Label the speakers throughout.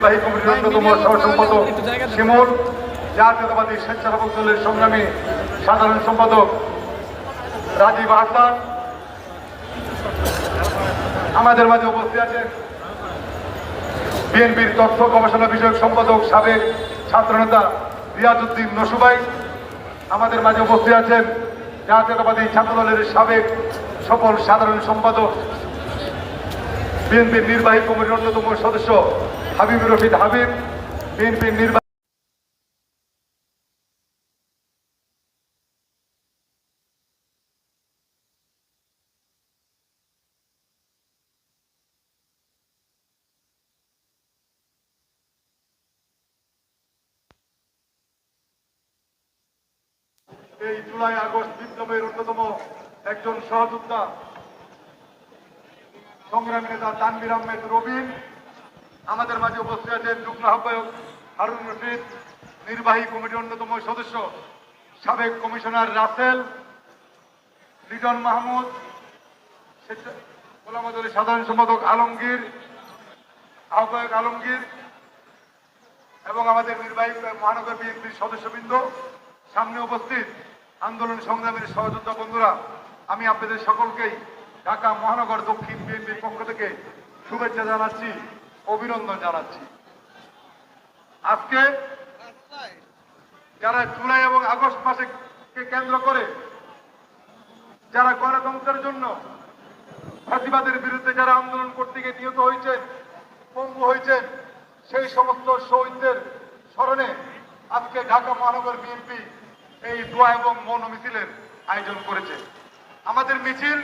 Speaker 1: নির্বাহী কমিটির অন্যতম সহসম্পাদক শিমুল জাতীয়তাবাদী স্বেচ্ছাসেবক দলের সংগ্রামী সাধারণ সম্পাদক রাজীব আহসান আমাদের মাঝে উপস্থিত আছেন বিএনপির তথ্য গবেষণা বিষয়ক সম্পাদক সাবেক ছাত্রনেতা রিয়াজউদ্দিন নসুবাই। আমাদের মাঝে উপস্থিত আছেন জাতীয়তাবাদী ছাত্রদলের সাবেক সফল সাধারণ সম্পাদক বিএনপির নির্বাহী কমিটির অন্যতম সদস্য হাবিব রশিদ হাবিব বিএনপির নির্বাহী এই জুলাই আগস্ট বিপ্লবের অন্যতম একজন সহযোদ্ধা। সংগ্রামী নেতা তানবির আহমেদ রবিন আমাদের মাঝে উপস্থিত আছেন যুগ্ম আহ্বায়ক হারুন রশিদ, নির্বাহী কমিটির অন্যতম সদস্য সাবেক কমিশনার রাসেল, লিটন মাহমুদ, স্বেচ্ছা- গোলাম সাধারণ সম্পাদক আলমগীর, আহ্বায়ক আলমগীর, এবং আমাদের নির্বাহী মহানগর বিএনপির সদস্যবৃন্দ। সামনে উপস্থিত আন্দোলন সংগ্রামের সহযোদ্ধা বন্ধুরা, আমি আপনাদের সকলকেই ঢাকা মহানগর দক্ষিণ বিএনপির পক্ষ থেকে শুভেচ্ছা জানাচ্ছি। অভিনন্দন জানাচ্ছি। আজকে যারা জুলাই এবং আগস্ট মাসে কেন্দ্র করে যারা গণতন্ত্রের জন্য ফাঁসিবাদের বিরুদ্ধে যারা আন্দোলন করতে গিয়ে নিহত হয়েছেন পঙ্গু হয়েছেন সেই সমস্ত শহীদদের স্মরণে আজকে ঢাকা মহানগর বিএনপি এই দোয়া এবং মৌন মিছিলের আয়োজন করেছে। আমাদের মিছিল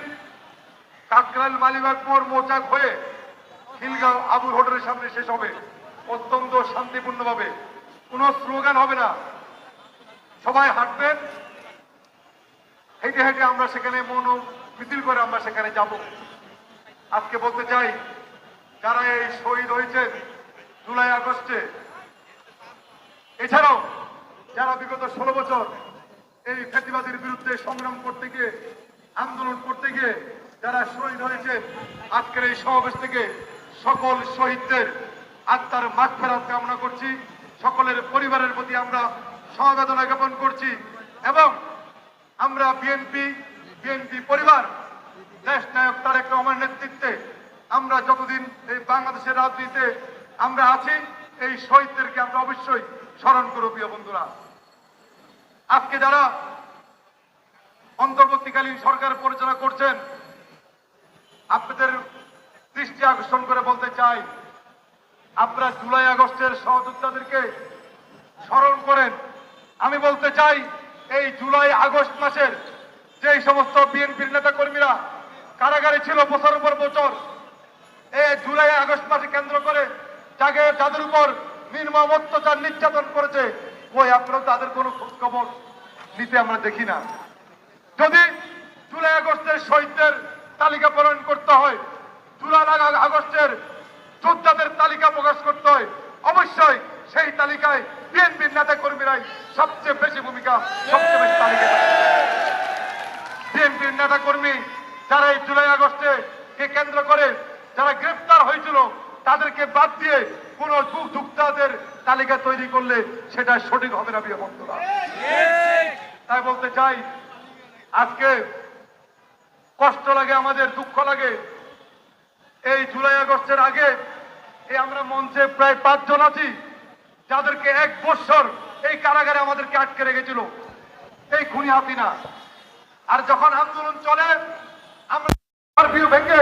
Speaker 1: কাকরাইল মালিবাগ মোড় মৌচাক হয়ে খিলগাঁও আবুর হোটেলের সামনে শেষ হবে। অত্যন্ত শান্তিপূর্ণভাবে। কোনো স্লোগান হবে না। সবাই হাঁটবেন। হেঁটে হেঁটে আমরা সেখানে মৌন মিছিল করে আমরা সেখানে যাব। আজকে বলতে চাই, যারা এই শহীদ হয়েছেন জুলাই আগস্টে, এছাড়াও যারা বিগত ষোলো বছর এই ফেতিবাদের বিরুদ্ধে সংগ্রাম করতে গিয়ে, আন্দোলন করতে গিয়ে যারা শহীদ হয়েছেন, আজকের এই সমাবেশ থেকে সকল শহীদদের আত্মার মাঠ ফেরাত কামনা করছি। সকলের পরিবারের প্রতি আমরা সমবেদনা জ্ঞাপন করছি এবং আমরা বিএনপি বিএনপি পরিবার, দেশ নায়ক তারেক রহমানের নেতৃত্বে আমরা যতদিন এই বাংলাদেশের রাজনীতিতে আমরা আছি, এই শহীদদেরকে আমরা অবশ্যই স্মরণ করব প্রিয় বন্ধুরা। আজকে যারা অন্তর্বর্তীকালীন সরকার পরিচালনা করছেন, আপনাদের দৃষ্টি আকর্ষণ করে বলতে চাই, আপনারা জুলাই আগস্টের সহযোদ্ধাদেরকে স্মরণ করেন। আমি বলতে চাই, এই জুলাই আগস্ট মাসের যে সমস্ত বিএনপির নেতা কর্মীরা কারাগারে ছিল বছরের পর বছর এই জুলাই আগস্ট মাসে কেন্দ্র করে যাকে যাদের উপর নির্মম অত্যাচার নির্যাতন করেছে, ওই আপনারা তাদের কোনো খোঁজ খবর নিতে আমরা দেখি না। যদি জুলাই আগস্টের শহীদদের তালিকা প্রণয়ন করতে হয় জুলাই আগস্টের যোদ্ধাদের তালিকা প্রকাশ করতে হয়। অবশ্যই সেই তালিকায় বিএনপির নেতা কর্মীরাই সবচেয়ে বেশি ভূমিকা, সবচেয়ে বেশি তালিকা বিএনপির নেতা কর্মী যারা এই জুলাই আগস্টে কে কেন্দ্র করে, যারা গ্রেফতার হয়েছিল, তাদেরকে বাদ দিয়ে কোন যুক্তাদের তালিকা তৈরি করলে সেটা সঠিক হবে না, প্রিয় বন্ধুরা। তাই বলতে চাই, আজকে কষ্ট লাগে, আমাদের দুঃখ লাগে এই জুলাই আগস্টের আগে এই আমরা মঞ্চে প্রায় পাঁচজন আছি, যাদেরকে এক বছর এই কারাগারে আমাদেরকে আটকে রেখেছিল, এই খুনি হাসিনা। আর যখন আন্দোলন চলে, আমরা ভেঙে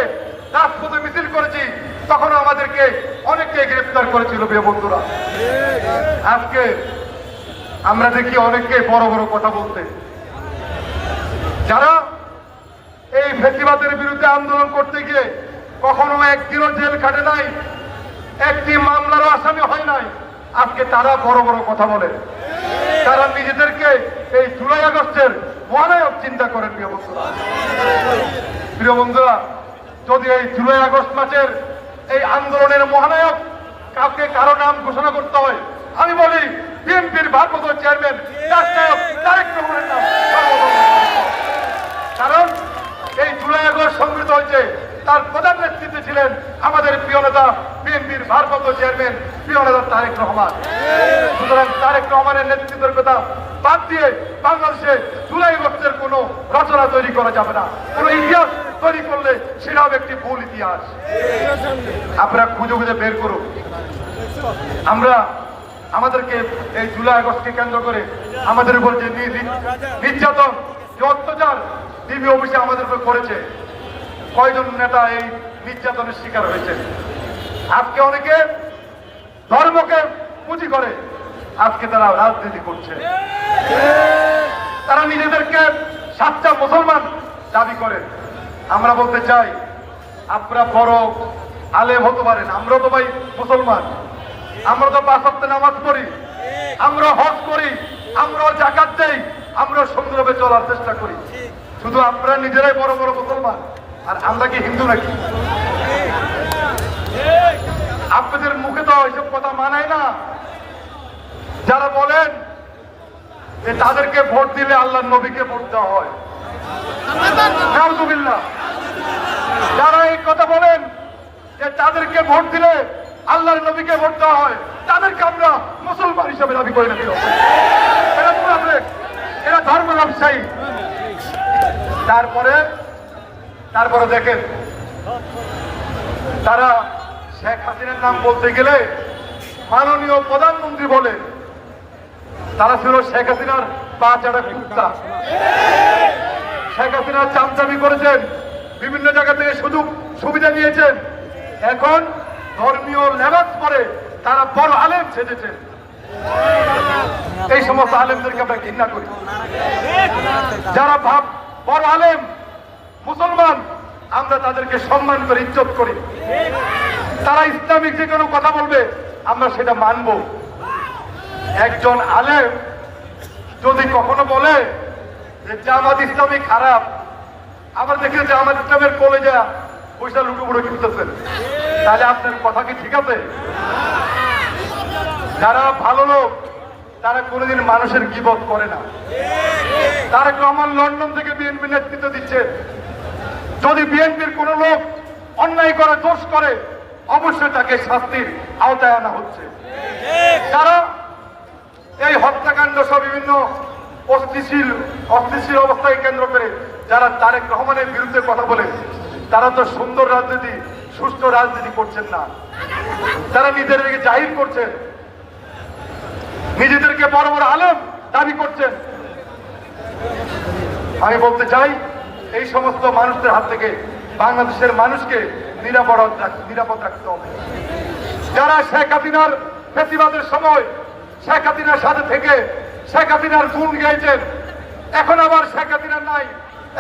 Speaker 1: রাজপথে মিছিল করেছি তখন আমাদেরকে অনেককে গ্রেফতার করেছিল, প্রিয় বন্ধুরা। আজকে আমরা দেখি অনেককে বড় বড় কথা বলতে। যারা এই ফেসিবাদের বিরুদ্ধে আন্দোলন করতে গিয়ে কখনো একদিনও জেল কাটে নাই, একটি মামলারও আসামি হয় নাই। আজকে তারা বড় বড় কথা বলে। তারা নিজেদেরকে এই জুলাই আগস্টের মহানায়ক চিন্তা করেন, প্রিয় বন্ধুরা। প্রিয় বন্ধুরা, যদি এই জুলাই আগস্ট মাসের এই আন্দোলনের মহানায়ক কাউকে কারও নাম ঘোষণা করতে হয়, আমি বলি বিএনপির ভারপ্রাপ্ত চেয়ারম্যান কারণ এই জুলাই আগস্ট সংগৃহীত হয়েছে তার প্রধান নেতৃত্বে ছিলেন আমাদের প্রিয় নেতা বিএনপির ভারপ্রাপ্ত চেয়ারম্যান, প্রিয় নেতা তারেক রহমান। সুতরাং তারেক রহমানের নেতৃত্বের কথা বাদ দিয়ে বাংলাদেশে জুলাই আগস্টের কোনো রচনা তৈরি করা যাবে না। কোনো ইতিহাস তৈরি করলে সেটা হবে একটি ভুল ইতিহাস। আপনারা খুঁজে খুঁজে বের করুন। আমরা আমাদেরকে এই জুলাই আগস্টকে কেন্দ্র করে আমাদের উপর যে নির্যাতন, যে অত্যাচার, ডিবি অফিসে আমাদের উপর করেছে কয়জন নেতা এই নির্যাতনের শিকার হয়েছে? আজকে অনেকে ধর্মকে পুঁজি করে, আজকে তারা রাজনীতি করছে। তারা নিজেদেরকে সাতটা মুসলমান দাবি করে। আমরা বলতে চাই, আপনারা বড় আলেম হতে পারেন আমরা তো ভাই মুসলমান। আমরা তো পাঁচ সপ্তাহে নামাজ পড়ি, আমরা হজ করি আমরা জাকাত দেই আমরা সুন্দরভাবে চলার চেষ্টা করি। শুধু আপনারা নিজেরাই বড় বড় মুসলমান। আর আমরা কি হিন্দু নাকি? আপনাদের মুখে তো এইসব কথা মানায় না। যারা বলেন যে তাদেরকে ভোট দিলে আল্লাহ নবীকে ভোট দেওয়া হয়। যারা এই কথা বলেন যে তাদেরকে ভোট দিলে আল্লাহর নবীকে ভোট দেওয়া হয়, তাদেরকে আমরা মুসলমান হিসেবে দাবি করে নেব। এরা ধর্ম ব্যবসায়ী তারপরে তারপরে দেখেন, তারা শেখ হাসিনার নাম বলতে গেলে মাননীয় প্রধানমন্ত্রী বলে, তারা ছিল শেখ হাসিনার পা চাড়া কুত্তা। শেখ হাসিনা চামচামি করেছেন, বিভিন্ন জায়গা থেকে সুযোগ সুবিধা নিয়েছেন। এখন ধর্মীয় লেবাস পরে তারা বড় আলেম সেজেছেন। এই সমস্ত আলেমদেরকে আমরা ঘৃণা করি। যারা ভাব বড় আলেম মুসলমান, আমরা তাদেরকে সম্মান করে ইজ্জত করি। তারা ইসলামিক যে কোনো কথা বলবে, আমরা সেটা মানব। একজন আলেম যদি কখনো বলে যে জামাত ইসলামী খারাপ, আবার দেখি জামাত ইসলামের কলেজা পয়সা লুটু কিনতেছেন। তাহলে আপনার কথা কি ঠিক আছে? যারা ভালো লোক, তারা কোনোদিন মানুষের গিবত করে না। তারা রহমান লন্ডন থেকে বিএনপি নেতৃত্ব দিচ্ছে। যদি বিএনপির কোন লোক অন্যায় করে, দোষ করে, অবশ্যই তাকে শাস্তির আওতায় আনা হচ্ছে। যারা এই হত্যাকাণ্ড সহ বিভিন্ন অস্থিশীল অস্থিশীল অবস্থায় কেন্দ্র করে যারা তারেক রহমানের বিরুদ্ধে কথা বলে, তারা তো সুন্দর রাজনীতি, সুস্থ রাজনীতি করছেন না। তারা নিজেদেরকে জাহির করছেন। নিজেদেরকে বড় বড় আলম দাবি করছেন। আমি বলতে চাই এই সমস্ত মানুষদের হাত থেকে বাংলাদেশের মানুষকে নিরাপদ নিরাপদ রাখতে হবে। যারা শেখ হাসিনার প্রতিবাদের সময় শেখ হাসিনার সাথে থেকে শেখ হাসিনার গুণ গেয়েছেন, এখন আবার শেখ হাসিনার নাই,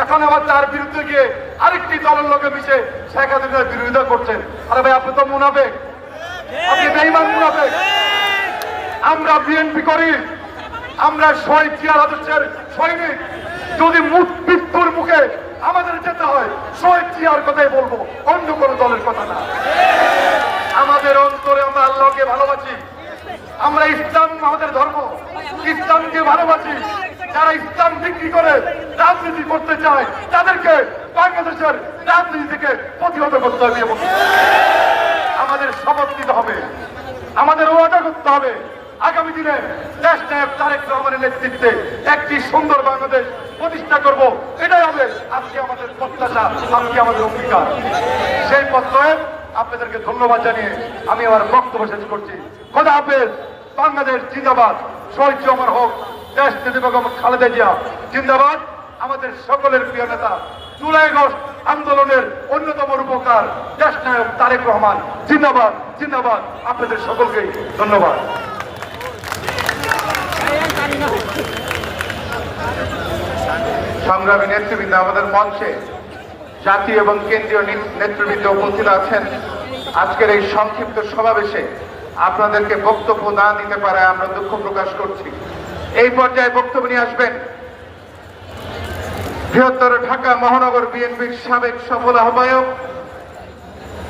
Speaker 1: এখন আবার তার বিরুদ্ধে গিয়ে আরেকটি দলের লোকে মিশে শেখ হাসিনার বিরোধিতা করছেন। আরে ভাই, আপনি তো মুনাফেক। আপনি বেইমান মুনাফেক। আমরা বিএনপি করি, আমরা শহীদ আদর্শের সৈনিক। যদি মৃত্যুর মুখে আমাদের যেতে হয়। শহীদ জিয়ার কথাই বলব, অন্য কোনো দলের কথা না। আমাদের অন্তরে আমরা আল্লাহকে ভালোবাসি। আমরা ইসলাম আমাদের ধর্ম ইসলামকে ভালোবাসি। যারা ইসলাম বিক্রি করে রাজনীতি করতে চায়, তাদেরকে বাংলাদেশের রাজনীতি থেকে প্রতিহত করতে হবে আমাদের শপথ নিতে হবে। আমাদের ওয়াদা করতে হবে। আগামী দিনে দেশ নায়ক তারেক রহমানের নেতৃত্বে একটি সুন্দর বাংলাদেশ প্রতিষ্ঠা করব, এটাই হবে আজকে আমাদের প্রত্যাশা, আজকে আমাদের অঙ্গীকার। সেই পত্রে আপনাদেরকে ধন্যবাদ জানিয়ে আমি আমার বক্তব্য শেষ করছি। খোদা হাফেজ, বাংলাদেশ জিন্দাবাদ। শহীদ অমর হোক, দেশ নেত্রী বেগম খালেদা জিয়া, জিন্দাবাদ। আমাদের সকলের প্রিয় নেতা, জুলাই আগস্ট আন্দোলনের অন্যতম রূপকার দেশ নায়ক তারেক রহমান। জিন্দাবাদ জিন্দাবাদ। আপনাদের সকলকে ধন্যবাদ।
Speaker 2: সংগ্রামী নেতৃবৃন্দ আমাদের মঞ্চে জাতীয় এবং কেন্দ্রীয় নেতৃবৃন্দ উপস্থিত আছেন। আজকের এই সংক্ষিপ্ত সমাবেশে আপনাদেরকে বক্তব্য না দিতে পারে আমরা দুঃখ প্রকাশ করছি। এই পর্যায়ে বক্তব্য নিয়ে আসবেন বৃহত্তর ঢাকা মহানগর বিএনপির সাবেক সফল আহ্বায়ক,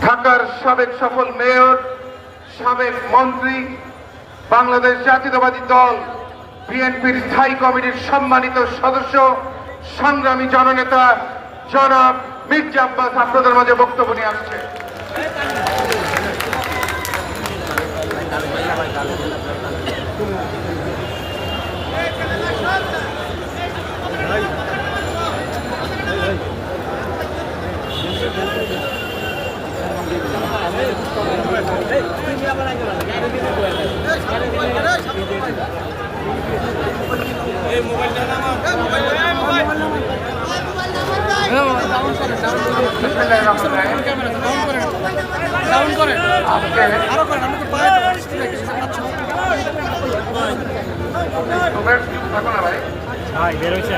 Speaker 2: ঢাকার সাবেক সফল মেয়র, সাবেক মন্ত্রী, বাংলাদেশ জাতীয়তাবাদী দল, বিএনপির স্থায়ী কমিটির সম্মানিত সদস্য সংগ্রামী জননেতা জনাব মির্জা আব্বাস আপনাদের মাঝে বক্তব্য নিয়ে আসছে বিসমিল্লাহির রহমানির রহিম। আজকে তোমরা চুপ থাকো না ভাই
Speaker 3: ভাই বের হয়েছে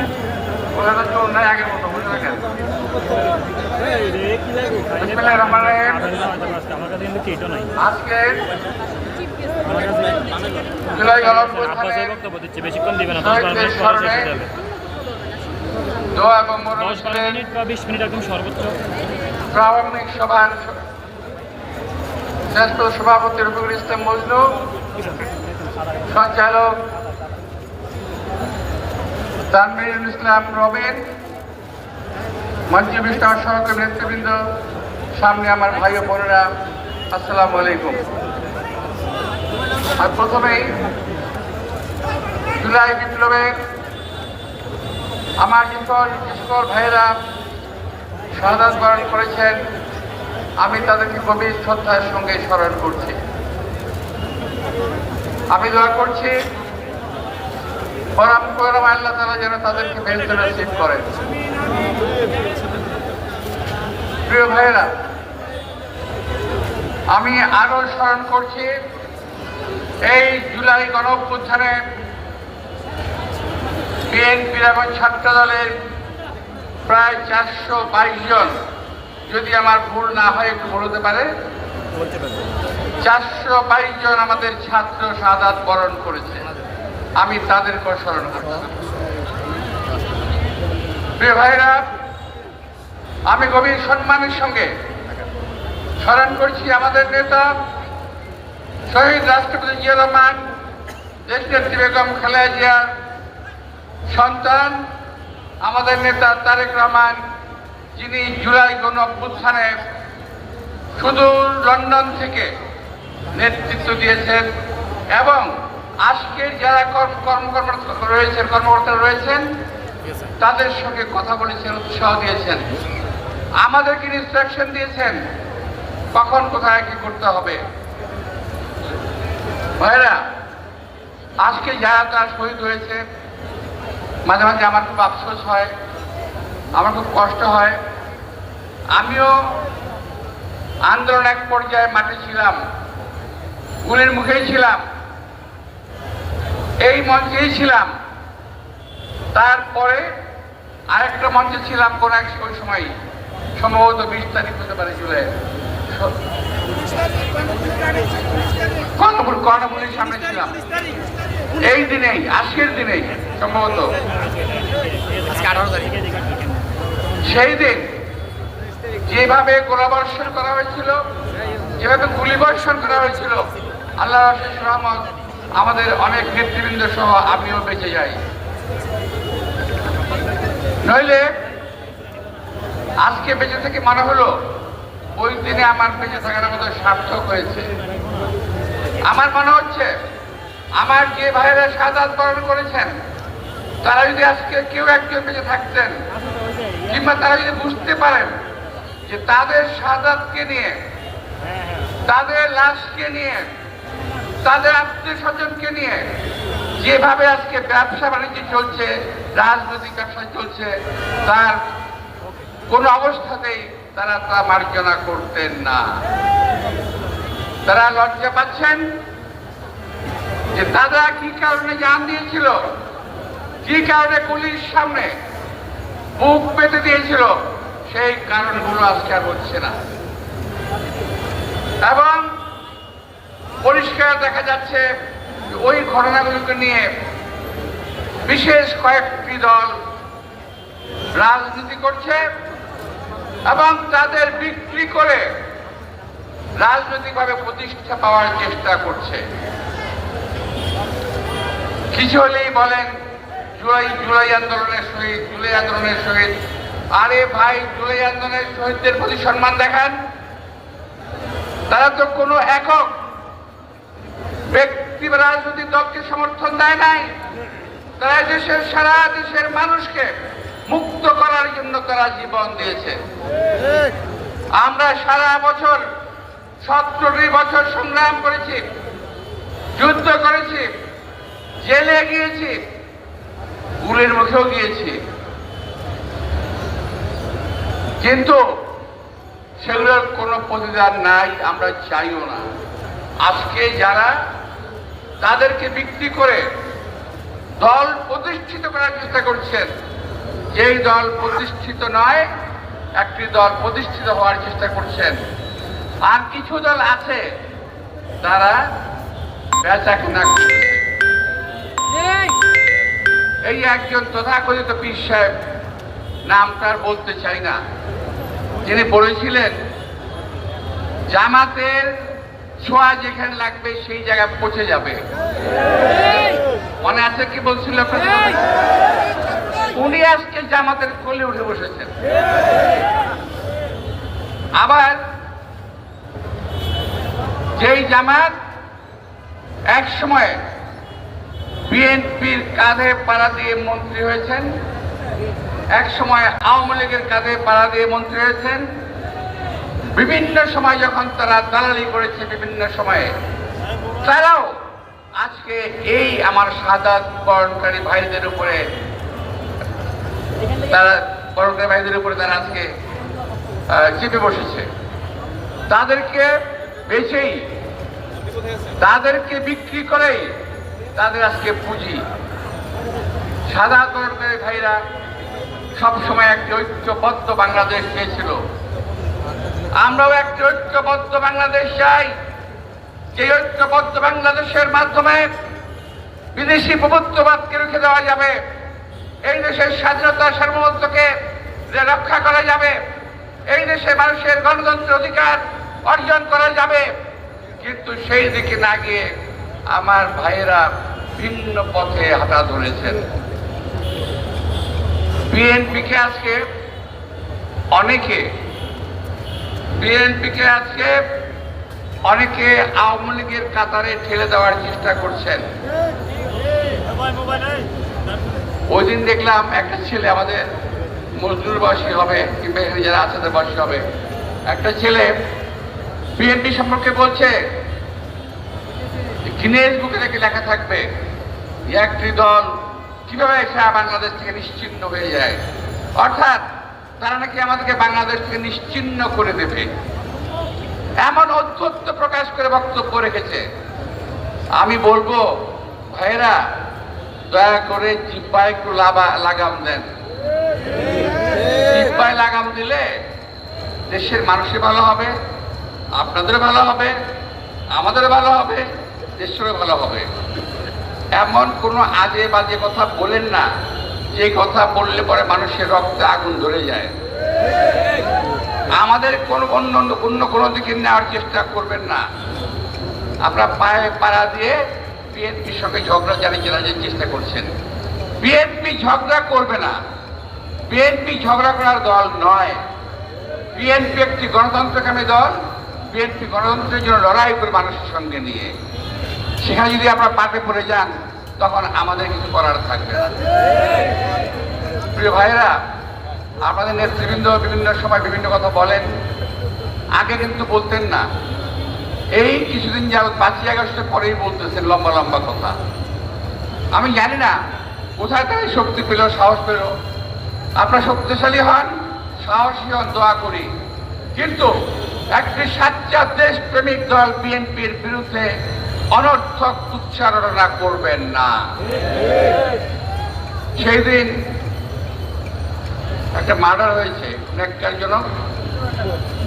Speaker 2: ওনারা তো নাই আগের মতো বুঝে থাকেন আজকে জুলাই
Speaker 3: বেশিক্ষণ দিবে না
Speaker 2: দোয়া এবং
Speaker 3: মিনিট বা বিশ মিনিট একদম সর্বোচ্চ।
Speaker 2: প্রারম্ভিক সভার শ্রেষ্ঠ সভাপতি রফিকুল ইসলাম মজনু সঞ্চালক তানবিরুল ইসলাম রবিন মঞ্চে বিষ্ণু সহকারী নেতৃবৃন্দ সামনে আমার ভাই ও বোনেরা, আসসালামু আলাইকুম। আর প্রথমেই জুলাই বিপ্লবে আমার যে সকল ভাইয়েরা শাহাদাত বরণ করেছেন। আমি তাদেরকে গভীর শ্রদ্ধার সঙ্গে স্মরণ করছি। আমি দোয়া করছি পরম পরম আল্লাহ তালা যেন তাদেরকে বেলতে নসিব করেন। প্রিয় ভাইয়েরা আমি আরও স্মরণ করছি, এই জুলাই গণ অভ্যুত্থানে বিএনপির এবং ছাত্র দলের প্রায় চারশো বাইশ জন, যদি আমার ভুল না হয় একটু বলতে পারে? চারশো বাইশ জন আমাদের ছাত্র সাদাত বরণ করেছে। আমি তাদেরকে স্মরণ করছি। ভাইরা, আমি গভীর সম্মানের সঙ্গে স্মরণ করছি আমাদের নেতা, শহীদ রাষ্ট্রপতি জিয়া রহমান দেশ নেত্রী বেগম খালেদা সন্তান আমাদের নেতা তারেক রহমান, যিনি জুলাই গণ অভ্যুত্থানে সুদূর লন্ডন থেকে নেতৃত্ব দিয়েছেন এবং আজকের যারা কর্ম কর্মকর্তা রয়েছেন কর্মকর্তারা রয়েছেন, তাদের সঙ্গে কথা বলেছেন, উৎসাহ দিয়েছেন। আমাদেরকে ইনস্ট্রাকশন দিয়েছেন। কখন, কোথায়, কি করতে হবে? ভাইরা আজকে যারা তার শহীদ হয়েছে। মাঝে মাঝে আমার খুব আফসোস হয়, আমার খুব কষ্ট হয়। আমিও আন্দোলন এক পর্যায়ে মাঠে ছিলাম, গুলির মুখেই ছিলাম। এই মঞ্চেই ছিলাম। তারপরে আরেকটা মঞ্চে ছিলাম কোন এক সময়, সম্ভবত বিশ তারিখ হতে পারে জুলাই। কর্ণপুর কর্ণপুরের সামনে ছিলাম এই দিনেই আজকের দিনেই সম্ভবত। সেই দিন যেভাবে গোলাবর্ষণ করা হয়েছিল যেভাবে গুলিবর্ষণ করা হয়েছিল আল্লাহ রহমত আমাদের অনেক নেতৃবৃন্দ সহ আমিও বেঁচে যাই। নইলে আজকে বেঁচে থেকে মনে হলো ওই দিনে আমার বেঁচে থাকার মতো সার্থক হয়েছে। আমার মনে হচ্ছে, আমার যে ভাইয়েরা সাদাত বরণ করেছেন, তারা যদি আজকে কেউ একজন বেঁচে থাকতেন, কিংবা তারা যদি বুঝতে পারেন যে তাদের সাদাতকে নিয়ে, তাদের লাশকে নিয়ে, তাদের আত্মীয় স্বজনকে নিয়ে যেভাবে আজকে ব্যবসা বাণিজ্য চলছে, রাজনৈতিক ব্যবসা চলছে, তার কোনো অবস্থাতেই তারা তা মার্জনা করতেন না। তারা লজ্জা পাচ্ছেন যে দাদা কি কারণে জান দিয়েছিল? কি কারণে পুলিশ সামনে মুখ পেতে দিয়েছিল? সেই কারণগুলো আজকে আর হচ্ছে না। এবং পরিষ্কার দেখা যাচ্ছে ওই ঘটনাগুলোকে নিয়ে বিশেষ কয়েকটি দল রাজনীতি করছে। এবং তাদের বিক্রি করে রাজনৈতিকভাবে প্রতিষ্ঠা পাওয়ার চেষ্টা করছে। কিছু হলেই বলেন, জুলাই জুলাই আন্দোলনের শহীদ জুলাই আন্দোলনের শহীদ আরে ভাই, জুলাই আন্দোলনের শহীদদের প্রতি সম্মান দেখান। তারা তো কোনো একক ব্যক্তি বা রাজনৈতিক দলকে সমর্থন দেয় নাই। তারা দেশের সারা দেশের মানুষকে মুক্ত করার জন্য তারা জীবন দিয়েছে। আমরা সারা বছর সতেরোটি বছর সংগ্রাম করেছি, যুদ্ধ করেছি, জেলে গিয়েছি, গুলের মুখেও গিয়েছি। কিন্তু সেগুলোর কোনো প্রতিদান নাই, আমরা চাইও না। আজকে যারা তাদেরকে বিক্রি করে দল প্রতিষ্ঠিত করার চেষ্টা করছেন যেই দল প্রতিষ্ঠিত নয় একটি দল প্রতিষ্ঠিত হওয়ার চেষ্টা করছেন। আর কিছু দল আছে তারা বেচা কেনা করতেছে এই! একজন তথাকথিত পীর সাহেব নামটার বলতে চাই না। যিনি বলেছিলেন জামাতের ছোঁয়া যেখানে লাগবে সেই জায়গায় পৌঁছে যাবে। মনে আছে কি বলছিল আপনাদের? উনি আজকে জামাতের কোলে উঠে বসেছেন। আবার যেই জামাত এক সময় বিএনপির কাঁধে পাড়া দিয়ে মন্ত্রী হয়েছেন, এক সময় আওয়ামী লীগের কাঁধে পাড়া দিয়ে মন্ত্রী হয়েছেন, বিভিন্ন সময় যখন তারা দালালি করেছে বিভিন্ন সময়ে, তারাও আজকে এই আমার সাদা বরণকারী ভাইদের উপরে তারা বরণকারী ভাইদের উপরে তারা আজকে চেপে বসেছে। তাদেরকে বেচেই, তাদেরকে বিক্রি করেই তাদের আজকে পুঁজি। সাদা ভাইরা সবসময় একটি ঐক্যবদ্ধ বাংলাদেশ চেয়েছিল। আমরাও একটি ঐক্যবদ্ধ বাংলাদেশ চাই। যে ঐক্যবদ্ধ বাংলাদেশের মাধ্যমে বিদেশি প্রভুত্ববাদকে রুখে দেওয়া যাবে এই দেশের স্বাধীনতা সার্বভৌমত্বকে যে রক্ষা করা যাবে, এই দেশে মানুষের গণতন্ত্র অধিকার অর্জন করা যাবে। কিন্তু সেই দিকে না গিয়ে আমার ভাইয়েরা ভিন্ন পথে হাঁটা ধরেছেন। বিএনপিকে আজকে অনেকে, বিএনপিকে আজকে অনেকে আওয়ামী লীগের কাতারে ঠেলে দেওয়ার চেষ্টা করছেন। ওই দিন দেখলাম একটা ছেলে আমাদের মজদুর বয়সী হবে কিংবা এখানে যারা আছে বয়সী হবে। একটা ছেলে বিএনপি সম্পর্কে বলছে গিনেস বুকে নাকি লেখা থাকবে, একটি দল কীভাবে সারা বাংলাদেশ থেকে নিশ্চিন্ন হয়ে যায়? অর্থাৎ তারা নাকি আমাদেরকে বাংলাদেশ থেকে নিশ্চিন্ন করে দেবে। এমন অধ্যত্ত প্রকাশ করে বক্তব্য রেখেছে। আমি বলব ভাইরা দয়া করে জিব্বায় একটু লাগাম দেন। জিব্বায় লাগাম দিলে দেশের মানুষের ভালো হবে আপনাদের ভালো হবে আমাদের ভালো হবে, দেশেরও ভালো হবে। এমন কোনো আজে বাজে কথা বলেন না, যে কথা বললে পরে মানুষের রক্তে আগুন ধরে যায়। আমাদের কোন অন্য অন্য কোনো দিকে নেওয়ার চেষ্টা করবেন না। আপনারা পায়ে পাড়া দিয়ে বিএনপির সঙ্গে ঝগড়া জানিয়ে জানার চেষ্টা করছেন। বিএনপি ঝগড়া করবে না। বিএনপি ঝগড়া করার দল নয়। বিএনপি একটি গণতন্ত্রকামী দল। বিএনপি গণতন্ত্রের জন্য লড়াই করে মানুষের সঙ্গে নিয়ে। সেখানে যদি আমরা পাটে পড়ে যান, তখন আমাদের কিছু করার থাকবে প্রিয় ভাইরা আমাদের নেতৃবৃন্দ বিভিন্ন সময় বিভিন্ন কথা বলেন। আগে কিন্তু বলতেন না। এই কিছুদিন যাবৎ পাঁচই আগস্টের পরেই বলতেছেন লম্বা লম্বা কথা। আমি জানি না, কোথায় তাই শক্তি পেল, সাহস পেল। আপনারা শক্তিশালী হন, সাহসী হন, দোয়া করি। কিন্তু একটি সাচ্চা দেশপ্রেমিক দল বিএনপির বিরুদ্ধে অনর্থক উচ্চারণা করবেন না। সেই দিন একটা মার্ডার হয়েছে ন্যাক্কারজনক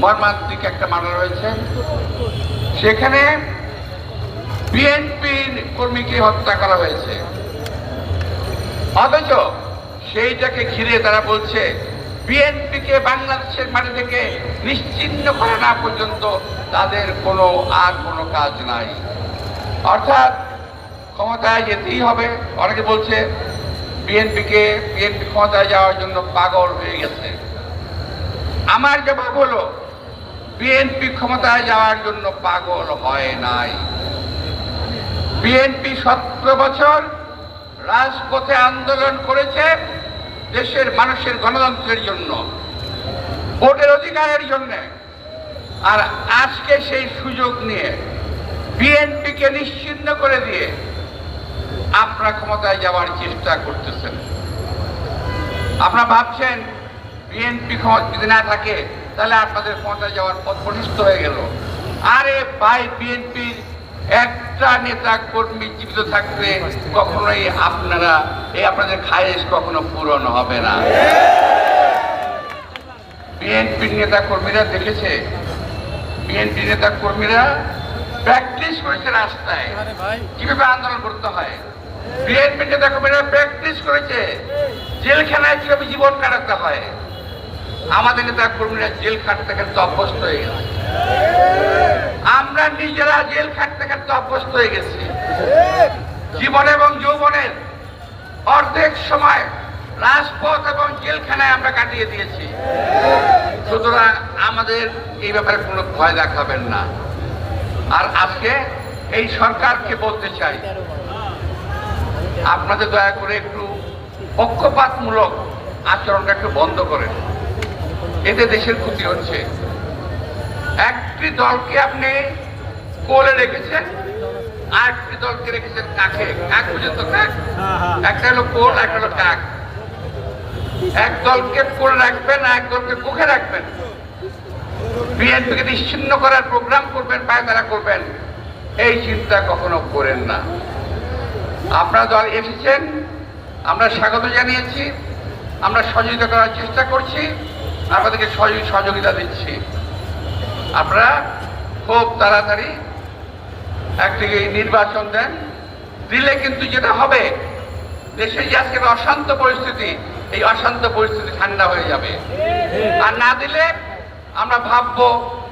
Speaker 2: মর্মান্তিক একটা মার্ডার হয়েছে। সেখানে বিএনপির কর্মীকে হত্যা করা হয়েছে। অথচ সেইটাকে ঘিরে তারা বলছে, বিএনপিকে বাংলাদেশের মাটি থেকে নিশ্চিন্ন করা না পর্যন্ত তাদের কোনো আর কোনো কাজ নাই। অর্থাৎ ক্ষমতায় যেতেই হবে। অনেকে বলছে, বিএনপিকে, বিএনপি ক্ষমতায় যাওয়ার জন্য পাগল হয়ে গেছে। আমার জবাব হলো বিএনপি ক্ষমতায় যাওয়ার জন্য পাগল হয় নাই। বিএনপি সতেরো বছর রাজপথে আন্দোলন করেছে দেশের মানুষের গণতন্ত্রের জন্য, ভোটের অধিকারের জন্য। আর আজকে সেই সুযোগ নিয়ে বিএনপিকে নিশ্চিন্ন করে দিয়ে আপনারা ক্ষমতায় যাওয়ার চেষ্টা করতেছেন। আপনারা ভাবছেন বিএনপি ক্ষমতা যদি না থাকে তাহলে আপনাদের ক্ষমতায় যাওয়ার পথ প্রশস্ত হয়ে গেল। আরে ভাই বিএনপির একটা নেতা কর্মী জীবিত থাকলে কখনোই আপনারা এই আপনাদের খায়েশ কখনো পূরণ হবে না। বিএনপির নেতা কর্মীরা দেখেছে? বিএনপি নেতা কর্মীরা প্র্যাকটিস করেছে রাস্তায়। কীভাবে আন্দোলন করতে হয়? বিএনপি নেতা কর্মীরা প্র্যাকটিস করেছে। জেলখানায় কীভাবে জীবন কাটাতে হয়? আমাদের নেতা কর্মীরা জেল খাটতে খাটতে অভ্যস্ত হয়ে গেছে। আমরা নিজেরা জেল খাটতে খাটতে অভ্যস্ত হয়ে গেছি। জীবন এবং যৌবনের অর্ধেক সময় রাজপথ এবং জেলখানায় আমরা কাটিয়ে দিয়েছি। সুতরাং আমাদের এই ব্যাপারে কোনো ভয় দেখাবেন না। আর আজকে এই সরকারকে বলতে চাই, আপনাদের দয়া করে একটু পক্ষপাতমূলক আচরণটা একটু বন্ধ করেন। এতে দেশের ক্ষতি হচ্ছে। একটি দলকে আপনি কোলে রেখেছেন আর একটি দলকে রেখেছেন কাকে? কাক পর্যন্ত কাক? একটা হলো কোল, একটা হলো কাক। এক দলকে কোলে রাখবেন এক দলকে মুখে রাখবেন। বিএনপিকে নিশ্চিন্ন করার প্রোগ্রাম করবেন পায়তারা করবেন, এই চিন্তা কখনো করেন না। আপনারা দল এসেছেন, আমরা স্বাগত জানিয়েছি, আমরা সহযোগিতা করার চেষ্টা করছি। সহযোগী সহযোগিতা দিচ্ছি। আপনারা খুব তাড়াতাড়ি একদিকে নির্বাচন দেন। দিলে কিন্তু যেটা হবে, দেশে যে আজকের অশান্ত পরিস্থিতি, এই অশান্ত পরিস্থিতি ঠান্ডা হয়ে যাবে। আর না দিলে আমরা ভাববো,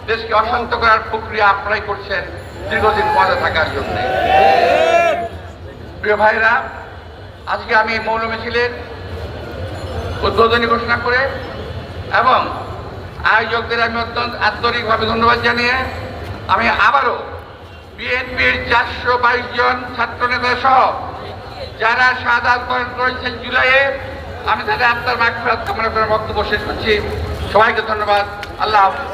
Speaker 2: দেশকে অশান্ত করার প্রক্রিয়া আপনারাই করছেন দীর্ঘদিন পদে থাকার জন্য। প্রিয় ভাইরা, আজকে আমি মৌল মিছিলের উদ্বোধনী ঘোষণা করে এবং আয়োজকদের আমি অত্যন্ত আন্তরিকভাবে ধন্যবাদ জানিয়ে আমি আবারও বিএনপির চারশো বাইশ জন ছাত্র নেতা সহ যারা শাহাদ বরণ করেছেন জুলাইয়ে, আমি তাদের আত্মার মাগফিরাত কামনা করে বক্তব্য শেষ করছি। সবাইকে ধন্যবাদ। আল্লাহ হাফেজ।